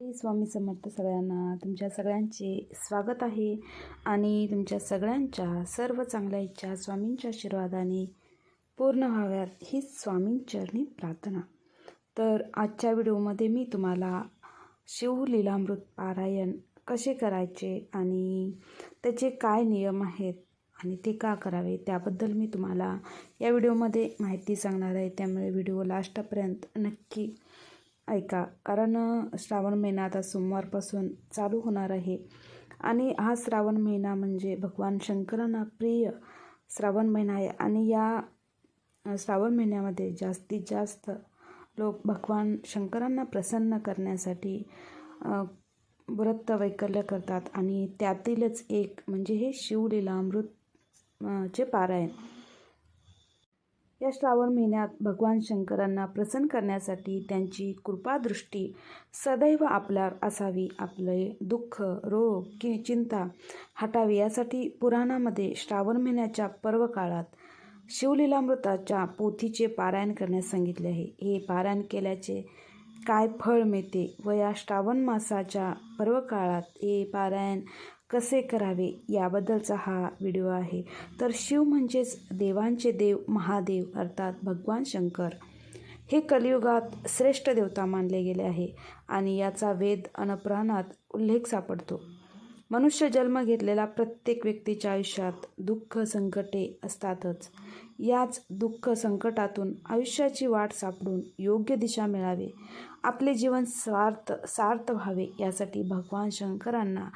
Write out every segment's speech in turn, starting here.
स्वामी समर्थ सगळ्यांना तुमच्या सगळ्यांचे स्वागत आहे आणि तुमच्या सगळ्यांच्या सर्व चांगल्या इच्छा स्वामींच्या आशीर्वादाने पूर्ण व्हाव्यात ही स्वामींचरणी प्रार्थना. तर आजच्या व्हिडिओमध्ये मी तुम्हाला शिवलीलामृत पारायण कसे करायचे आणि त्याचे काय नियम आहेत आणि ते का करावे त्याबद्दल मी तुम्हाला या व्हिडिओमध्ये माहिती सांगणार आहे. त्यामुळे व्हिडिओ लास्टपर्यंत नक्की ऐका कारण श्रावण महिना आता सोमवारपासून चालू होणार आहे. आणि हा श्रावण महिना म्हणजे भगवान शंकरांना प्रिय श्रावण महिना आहे. आणि या श्रावण महिन्यामध्ये जास्तीत जास्त लोक भगवान शंकरांना प्रसन्न करण्यासाठी व्रत वैकल्य करतात. आणि त्यातीलच एक म्हणजे हे शिवलीलामृत अमृत चे पारायण. या श्रावण महिन्यात भगवान शंकरांना प्रसन्न करण्यासाठी त्यांची कृपादृष्टी सदैव आपल्यावर असावी. आपले दुःख रोग कि चिंता हटावी यासाठी पुराणामध्ये श्रावण महिन्याच्या पर्व काळात शिवलीलामृताच्या पोथीचे पारायण करण्यास सांगितले आहे. हे पारायण केल्याचे काय फळ मिळते व या श्रावण मासाच्या पर्व काळात हे पारायण कसे करावे याबद्दलचा हा व्हिडिओ आहे. तर शिव म्हणजेच देवांचे देव महादेव अर्थात भगवान शंकर हे कलियुगात श्रेष्ठ देवता मानले गेले आहे आणि याचा वेद अनपुराणात उल्लेख सापडतो. मनुष्य जन्म घेतलेला प्रत्येक व्यक्तीच्या आयुष्यात दुःख संकटे असतातच. याच दुःख संकटातून आयुष्याची वाट सापडून योग्य दिशा मिळावे. आपले जीवन स्वार्थ सार्थ व्हावे यासाठी भगवान शंकरांना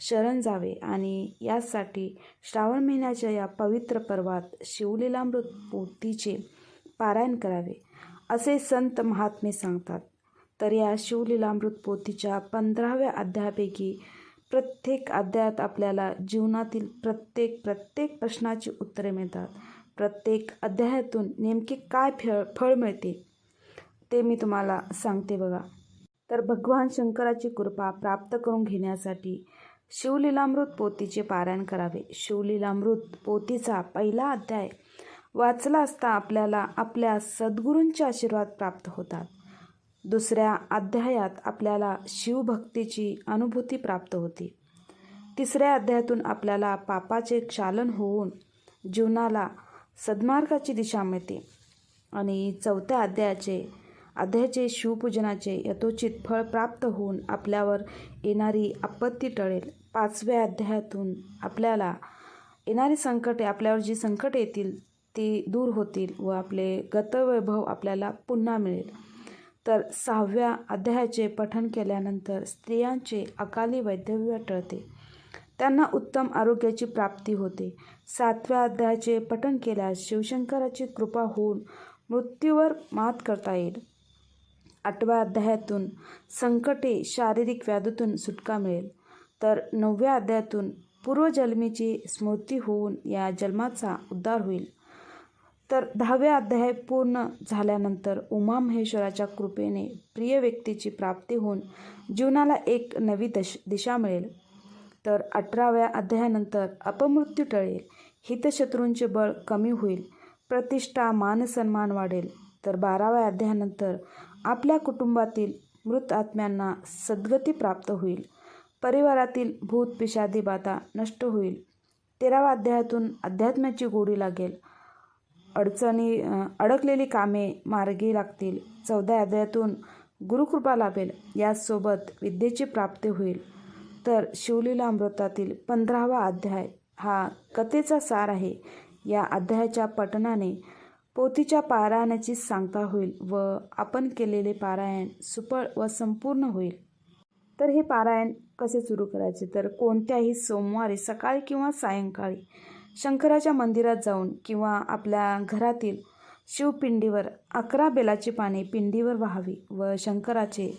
शरण जावे आणि यासाठी श्रावण महिन्याच्या या पवित्र पर्वात शिवलीलामृत पोथीचे पारायण करावे असे संत महात्मे सांगतात. तर या शिवलीलामृत पोथीच्या पंधराव्या अध्यायापैकी प्रत्येक अध्यायात आपल्याला जीवनातील प्रत्येक प्रत्येक प्रश्नाची उत्तरे मिळतात. प्रत्येक अध्यायातून नेमके काय फळ फळ मिळते ते मी तुम्हाला सांगते बघा. तर भगवान शंकराची कृपा प्राप्त करून घेण्यासाठी शिवलीलामृत पोतीचे पारायण करावे. शिवलीलामृत पोतीचा पहिला अध्याय वाचला असता आपल्याला आपल्या सद्गुरूंचे आशीर्वाद प्राप्त होतात. दुसऱ्या अध्यायात आपल्याला शिवभक्तीची अनुभूती प्राप्त होते. तिसऱ्या अध्यायातून आपल्याला पापाचे क्षालन होऊन जीवनाला सद्मार्गाची दिशा मिळते. आणि चौथ्या अध्यायाचे अध्यायाचे शिवपूजनाचे यथोचित फळ प्राप्त होऊन आपल्यावर येणारी आपत्ती टळेल. पाचव्या अध्यायातून आपल्याला येणारी संकटे आपल्यावर जी संकट येतील ती दूर होतील व आपले गतवैभव आपल्याला पुन्हा मिळेल. तर सहाव्या अध्यायाचे पठण केल्यानंतर स्त्रियांचे अकाली वैधव्य टळते. त्यांना उत्तम आरोग्याची प्राप्ती होते. सातव्या अध्यायाचे पठण केल्यास शिवशंकराची कृपा होऊन मृत्यूवर मात करता येईल. आठव्या अध्यायातून संकटे शारीरिक व्याधीतून सुटका मिळेल. तर नवव्या अध्यायातून पूर्वजन्मीची स्मृती होऊन या जन्माचा उद्धार होईल. तर दहाव्या अध्याय पूर्ण झाल्यानंतर उमा महेश्वराच्या कृपेने प्रिय व्यक्तीची प्राप्ती होऊन जीवनाला एक नवी दश दिशा मिळेल. तर अठराव्या अध्यायानंतर अपमृत्यू टळेल. हितशत्रूंचे बळ कमी होईल. प्रतिष्ठा मानसन्मान वाढेल. तर बाराव्या अध्यायानंतर आपल्या कुटुंबातील मृत आत्म्यांना सद्गती प्राप्त होईल. परिवारातील भूत पिशादी बाधा नष्ट होईल. तेराव्या अध्यायातून अध्यात्माची गोडी लागेल. अडचणी अडकलेली कामे मार्गी लागतील. चौदा अध्यायातून गुरुकृपा लाभेल. यासोबत विद्येची प्राप्ती होईल. तर शिवलीला अमृतातील पंधरावा अध्याय हा कथेचा सार आहे. या अध्यायाच्या पठणाने पोथीच्या पारायणाची सांगता होईल व आपण केलेले पारायण सुफळ व संपूर्ण होईल. तर हे पारायण कसे सुरू करायचे? तर कोणत्याही सोमवारी सकाळी किंवा सायंकाळी शंकराच्या मंदिरात जाऊन किंवा आपल्या घरातील शिवपिंडीवर अकरा बेलाची पाने पिंडीवर व्हावी व शंकराचे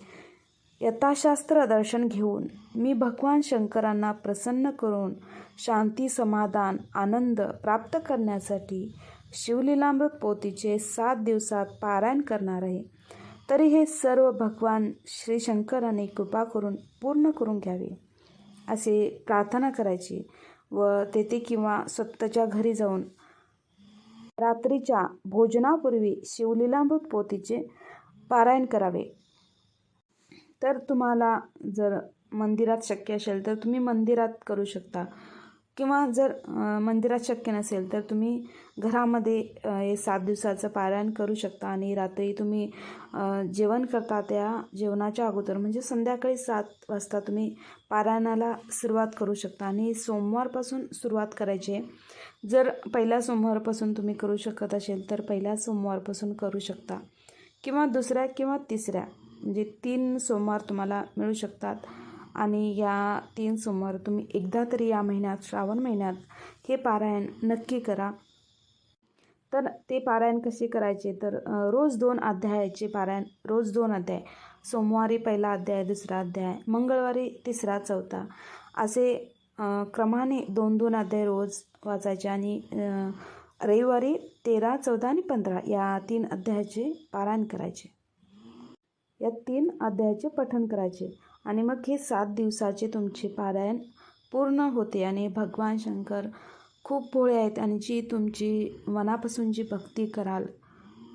यथाशास्त्र दर्शन घेऊन मी भगवान शंकरांना प्रसन्न करून शांती समाधान आनंद प्राप्त करण्यासाठी शिवलीलामृत पोतीचे सात दिवसात पारायण करणार आहे. तरी हे सर्व भगवान श्री शंकराने कृपा करून पूर्ण करून घ्यावे. असे प्रार्थना करायची व तेथे किंवा स्वतःच्या घरी जाऊन रात्रीच्या भोजनापूर्वी शिवलीलामृत पोथीचे पारायण करावे. तर तुम्हाला जर मंदिरात शक्य असेल तर तुम्ही मंदिरात करू शकता. किंवा जर मंदिरात शक्य नसेल तर तुम्ही घरामध्ये हे सात दिवसाचं पारायण करू शकता आणि रात्री तुम्ही जेवण करता त्या जेवणाच्या अगोदर म्हणजे संध्याकाळी सात वाजता तुम्ही पारायणाला सुरुवात करू शकता. आणि सोमवारपासून सुरुवात करायची आहे. जर पहिल्या सोमवारपासून तुम्ही करू शकत असेल तर पहिल्या सोमवारपासून करू शकता. किंवा दुसऱ्या किंवा तिसऱ्या म्हणजे तीन सोमवार तुम्हाला मिळू शकतात. आणि या तीन सोमवार तुम्ही एकदा तरी या महिन्यात श्रावण महिन्यात हे पारायण नक्की करा. तर ते पारायण कसे करायचे? तर रोज दोन अध्यायाचे पारायण रोज दोन अध्याय. सोमवारी पहिला अध्याय दुसरा अध्याय मंगळवारी तिसरा चौथा. असे क्रमाने दोन दोन अध्याय रोज वाचायचे आणि रविवारी तेरा चौदा आणि पंधरा या तीन अध्यायाचे पारायण करायचे. या तीन अध्यायाचे पठण करायचे. आणि मग हे सात दिवसाचे तुमचे पारायण पूर्ण होते आणि भगवान शंकर खूप भोळे आहेत आणि जी तुमची मनापासून जी भक्ती कराल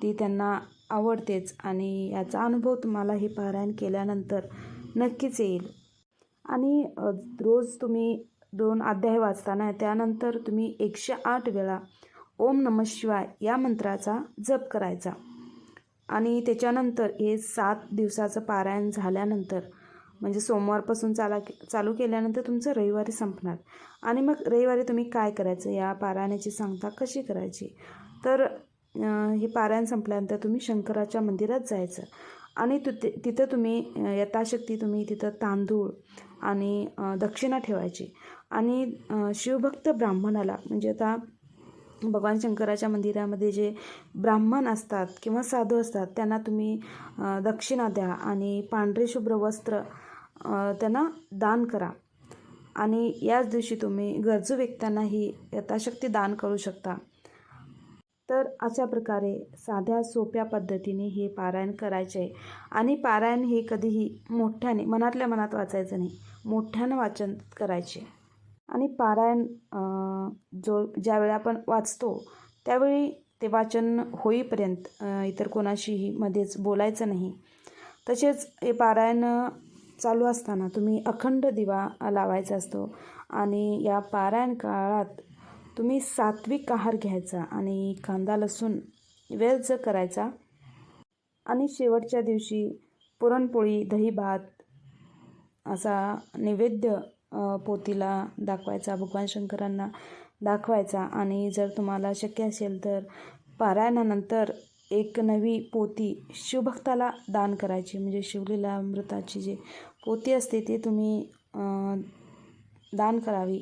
ती त्यांना आवडतेच आणि याचा अनुभव तुम्हाला हे पारायण केल्यानंतर नक्कीच येईल. आणि रोज तुम्ही दोन अध्याय वाचताना त्यानंतर तुम्ही एकशे आठ वेळा ओम नम शिवाय या मंत्राचा जप करायचा. आणि त्याच्यानंतर हे सात दिवसाचं पारायण झाल्यानंतर म्हणजे सोमवारपासून चाला चालू केल्यानंतर तुमचं रविवारी संपणार. आणि मग रविवारी तुम्ही काय करायचं? या पारायणाची सांगता कशी करायची? तर हे पारायण संपल्यानंतर तुम्ही शंकराच्या मंदिरात जायचं. आणि तिथे तिथं तुम्ही यथाशक्ती तुम्ही तिथं तांदूळ आणि दक्षिणा ठेवायची. आणि शिवभक्त ब्राह्मणाला म्हणजे आता भगवान शंकराच्या मंदिरामध्ये जे ब्राह्मण असतात किंवा साधू असतात त्यांना तुम्ही दक्षिणा द्या आणि पांढरे शुभ्र वस्त्र त्यांना दान करा. आणि याच दिवशी तुम्ही गरजू व्यक्त्यांनाही यथाशक्ती दान करू शकता. तर अशा प्रकारे साध्या सोप्या पद्धतीने हे पारायण करायचे आहे. आणि पारायण हे कधीही मोठ्याने मनातल्या मनात वाचायचं नाही मोठ्यानं वाचन करायचे. आणि पारायण जो ज्यावेळी आपण वाचतो त्यावेळी ते वाचन होईपर्यंत इतर कोणाशीही मध्येच बोलायचं नाही. तसेच हे पारायण चालू असताना तुम्ही अखंड दिवा लावायचा असतो. आणि या पारायण काळात तुम्ही सात्विक आहार घ्यायचा आणि कांदा लसूण वेज करायचा. आणि शेवटच्या दिवशी पुरणपोळी दही भात असा नैवेद्य पोतीला दाखवायचा भगवान शंकरांना दाखवायचा. आणि जर तुम्हाला शक्य असेल तर पारायणानंतर एक नवी पोती शिवभक्ताला दान करायची म्हणजे शिवलीला अमृताची जी पोती असते ती तुम्ही दान करावी.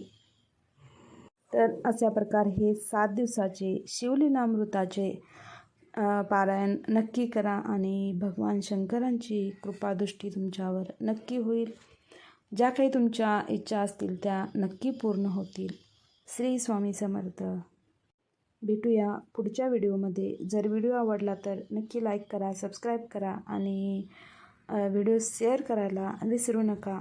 तर अशा प्रकारे हे सात दिवसाचे शिवलीलामृताचे पारायण नक्की करा आणि भगवान शंकरांची कृपादृष्टी तुमच्यावर नक्की होईल. ज्या काही तुमच्या इच्छा असतील त्या नक्की पूर्ण होतील. श्री स्वामी समर्थ. भेटूया पुढच्या व्हिडिओमध्ये. जर व्हिडिओ आवडला तर नक्की लाईक करा सबस्क्राईब करा आणि व्हिडिओ शेअर करायला विसरू नका.